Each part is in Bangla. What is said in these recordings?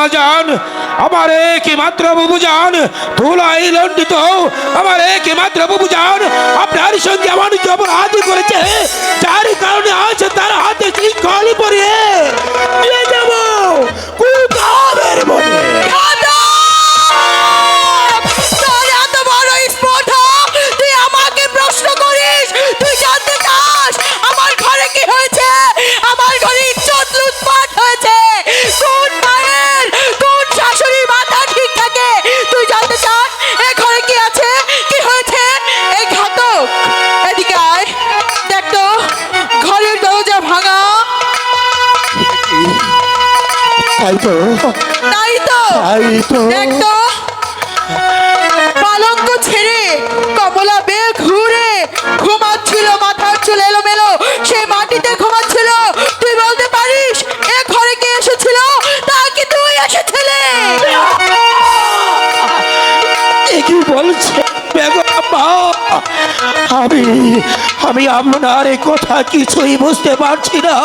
আম্মা জান, আমার একমাত্র বাবু জান, ধুলাই লণ্ডিত আমার একমাত্র বাবু জান, আপনার সঙ্গে আমার জবর হাত করেছে, যার কারণে আছে তার হাতে শৃঙ্খল পরিয়ে নিয়ে যাব তাই তো। তাই তো। তাই তো। পালঙ্ক আমি আপনার এই কথা কিছুই বুঝতে পারছি না।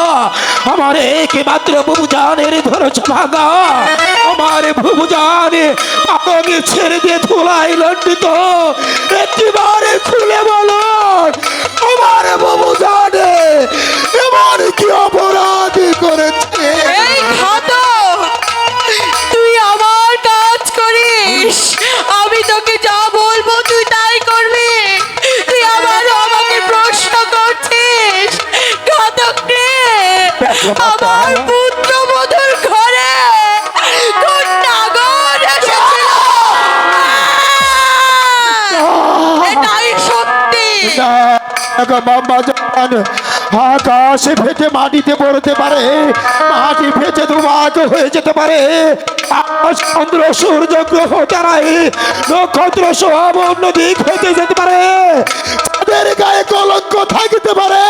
আমার একমাত্র বুবুজানের ধরেছে ভাগা। আমার বুবুজানে আমাকে ছেড়ে দিয়ে ধুলাই লন্ডিত একটিবারে খুলে বলো আমার বুবুজানে বাবা জান আকাশে ফেটে মাটিতে পড়তে পারে। মাটি ফেটে দুভাগ হয়ে যেতে পারে। চন্দ্র, সূর্য, গ্রহ তারাই নক্ষত্র সব অন্যদিক হতে যেতে পারে। তাদের গায়ে কলঙ্ক থাকতে পারে,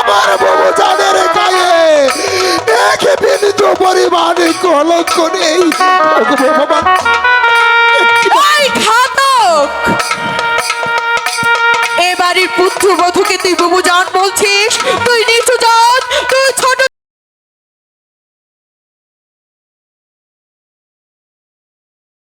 আমার বাবু যাদের গায়ে এক বিন্দু পরিমাণে কলঙ্ক নেই, ভগবান এবারের বধুকে বুবু জান বলছিস? তুই নিচু জান তুই ছোট